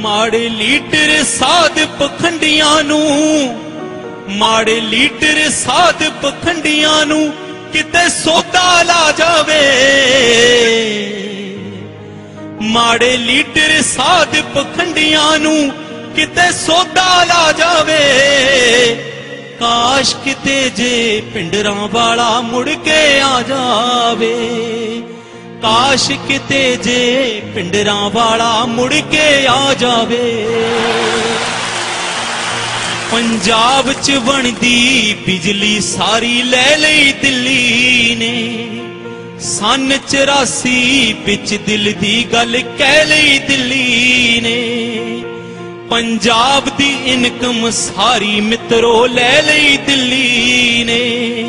ਮਾੜੇ ਲੀਡਰ ਸਾਧ ਪਖੰਡੀਆਂ ਨੂੰ, ਮਾੜੇ ਲੀਡਰ ਸਾਧ ਪਖੰਡੀਆਂ ਨੂੰ ਕਿਤੇ ਸੋਦਾ ਲਾ ਜਾਵੇ। ਮਾੜੇ ਲੀਡਰ ਸਾਧ ਪਖੰਡੀਆਂ ਨੂੰ ਕਿਤੇ ਸੋਦਾ ਲਾ ਜਾਵੇ। ਕਾਸ਼ ਕਿਤੇ ਜੇ ਪਿੰਡਰਾਂ ਵਾਲਾ ਮੁੜ ਕੇ ਆ ਜਾਵੇ। ਕਾਸ਼ ਕਿਤੇ ਜੇ ਪਿੰਡਰਾਂ ਵਾਲਾ ਮੁੜ ਕੇ ਆ ਜਾਵੇ। ਪੰਜਾਬ ਚ ਬਣਦੀ ਬਿਜਲੀ ਸਾਰੀ ਲੈ ਲਈ ਦਿੱਲੀ ਨੇ। ਸਨ 84 ਵਿੱਚ ਦਿਲ ਦੀ ਗੱਲ ਕਹਿ ਲਈ ਦਿੱਲੀ ਨੇ। ਪੰਜਾਬ ਦੀ ਇਨਕਮ ਸਾਰੀ ਮਿੱਤਰੋ ਲੈ ਲਈ ਦਿੱਲੀ ਨੇ।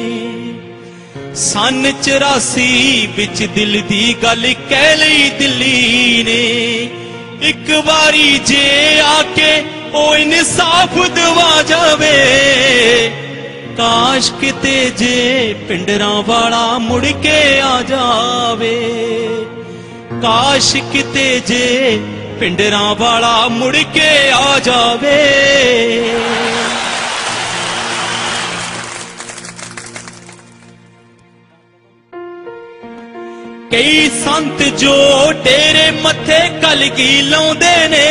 ਸਨ 84 ਵਿੱਚ ਦਿਲ ਦੀ ਗੱਲ ਕਹਿ ਲਈ ਦਿੱਲੀ ਨੇ। ਇੱਕ ਵਾਰੀ ਜੇ ਆ ਕੇ ਉਹ ਇਨਸਾਫ ਦਵਾ ਜਾਵੇ, ਕਾਸ਼ ਕਿਤੇ ਜੇ ਪਿੰਡਰਾਂ ਵਾਲਾ ਮੁੜ ਕੇ ਆ ਜਾਵੇ। ਕਾਸ਼ ਕਿਤੇ ਜੇ ਪਿੰਡਰਾਂ ਵਾਲਾ ਮੁੜ ਕੇ ਆ ਜਾਵੇ। ਕਈ ਸੰਤ ਜੋ ਤੇਰੇ ਮੱਥੇ ਕਲਗੀ ਲਾਉਂਦੇ ਨੇ,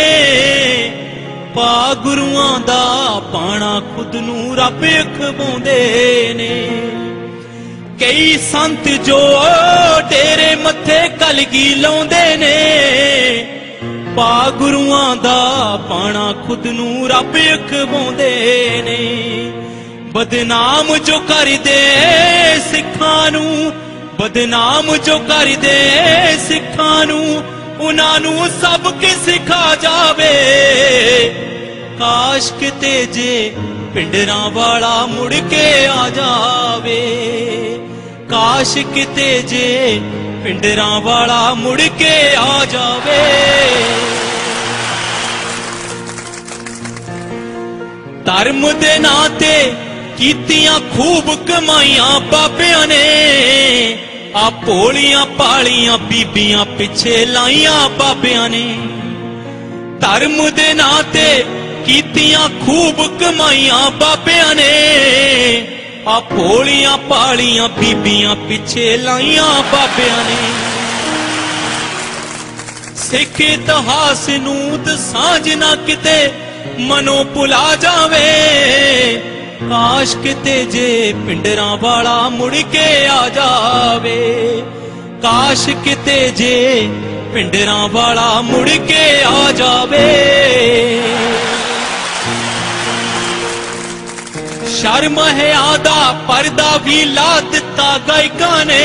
ਪਾ ਗੁਰੂਆਂ ਦਾ ਪਾਣਾ ਖੁਦ ਨੂੰ ਰੱਬ ਖਵਾਉਂਦੇ ਨੇ। ਕਈ ਸੰਤ ਜੋ ਤੇਰੇ ਮੱਥੇ ਕਲਗੀ ਲਾਉਂਦੇ ਨੇ, ਪਾ ਗੁਰੂਆਂ ਦਾ ਪਾਣਾ ਖੁਦ ਨੂੰ ਰੱਬ ਖਵਾਉਂਦੇ ਨੇ। ਬਦਨਾਮ ਜੋ ਕਰਦੇ ਸਿੱਖਾਂ ਨੂੰ ਬਦਨਾਮ ਜੋ ਕਰਦੇ ਸਿੱਖਾਂ ਨੂੰ, ਉਹਨਾਂ ਨੂੰ ਸਭ ਕਿ ਸਿਖਾ ਜਾਵੇ। ਕਾਸ਼ ਕਿਤੇ ਜੇ ਪਿੰਡਰਾਂ ਵਾਲਾ ਮੁੜ ਕੇ ਆ ਜਾਵੇ। ਕਾਸ਼ ਕਿਤੇ ਜੇ ਪਿੰਡਰਾਂ ਵਾਲਾ ਮੁੜ ਕੇ ਆ ਜਾਵੇ। ਧਰਮ ਦੇ ਨਾਂ ਤੇ ਕੀਤੀਆਂ ਖੂਬ ਕਮਾਈਆਂ ਬਾਬਿਆਂ ਨੇ। ਆ ਭੋਲੀਆਂ ਪਾਲੀਆਂ ਬੀਬੀਆਂ ਪਿੱਛੇ ਲਾਈਆਂ ਬਾਬਿਆਂ ਨੇ। ਧਰਮ ਦੇ ਨਾਂ ਤੇ ਕੀਤੀਆਂ ਖੂਬ ਕਮਾਈਆਂ ਬਾਬਿਆਂ ਨੇ। ਆ ਭੋਲੀਆਂ ਪਾਲੀਆਂ ਬੀਬੀਆਂ ਪਿੱਛੇ ਲਾਈਆਂ ਬਾਬਿਆਂ ਨੇ। ਸਿੱਖ ਇਤਿਹਾਸ ਨੂੰ ਦਸਾਂਝ ਨਾ ਕਿਤੇ ਮਨੋਂ ਭੁਲਾ ਜਾਵੇ। ਕਾਸ਼ ਕਿਤੇ ਜੇ ਪਿੰਡਰਾਂ ਵਾਲਾ ਮੁੜ ਕੇ ਆ ਜਾਵੇ। ਕਾਸ਼ ਕਿਤੇ ਜੇ ਪਿੰਡਰਾਂ ਵਾਲਾ ਮੁੜ ਕੇ ਆ ਜਾਵੇ। ਸ਼ਰਮ ਹੈ ਆਦਾ, ਪਰਦਾ ਵੀ ਲਾ ਦਿੱਤਾ ਗਾਇਕਾਂ ਨੇ।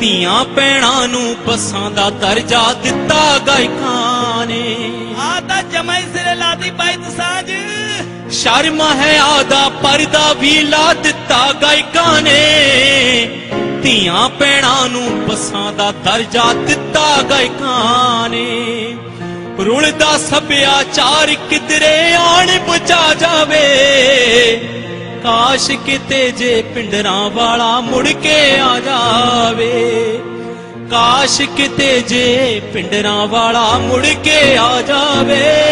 ਧੀਆਂ ਪੈਣਾ ਨੂੰ ਬਸਾਂ ਦਾ ਦਰਜਾ ਦਿੱਤਾ ਗਾਇਕਾਂ ਨੇ। ਆ ਤਾਂ ਜਮਾਈ ਸਿਰੇ ਲਾਦੀ ਪਾਈ ਤਸਾਂਜ ਸ਼ਰਮ ਹੈ ਆਦਾ, ਪਰਦਾ ਵੀ ਲਾ ਦਿੱਤਾ ਗਾਇਕਾਂ ਨੇ। ਧੀਆਂ ਪੈਣਾ ਨੂੰ ਬਸਾਂ ਦਾ ਦਰਜਾ ਦਿੱਤਾ ਗਾਇਕਾਂ ਨੇ। ਰੁਲਦਾ ਸੱਭਿਆਚਾਰ ਕਿਧਰੇ ਆਣ ਬਚਾ ਜਾਵੇ। ਕਾਸ਼ ਕਿਤੇ ਜੇ ਪਿੰਡਰਾਂ ਵਾਲਾ ਮੁੜ ਕੇ ਆ ਜਾਵੇ। ਕਾਸ਼ ਕਿਤੇ ਜੇ ਪਿੰਡਰਾਂ ਵਾਲਾ ਮੁੜ ਕੇ ਆ ਜਾਵੇ।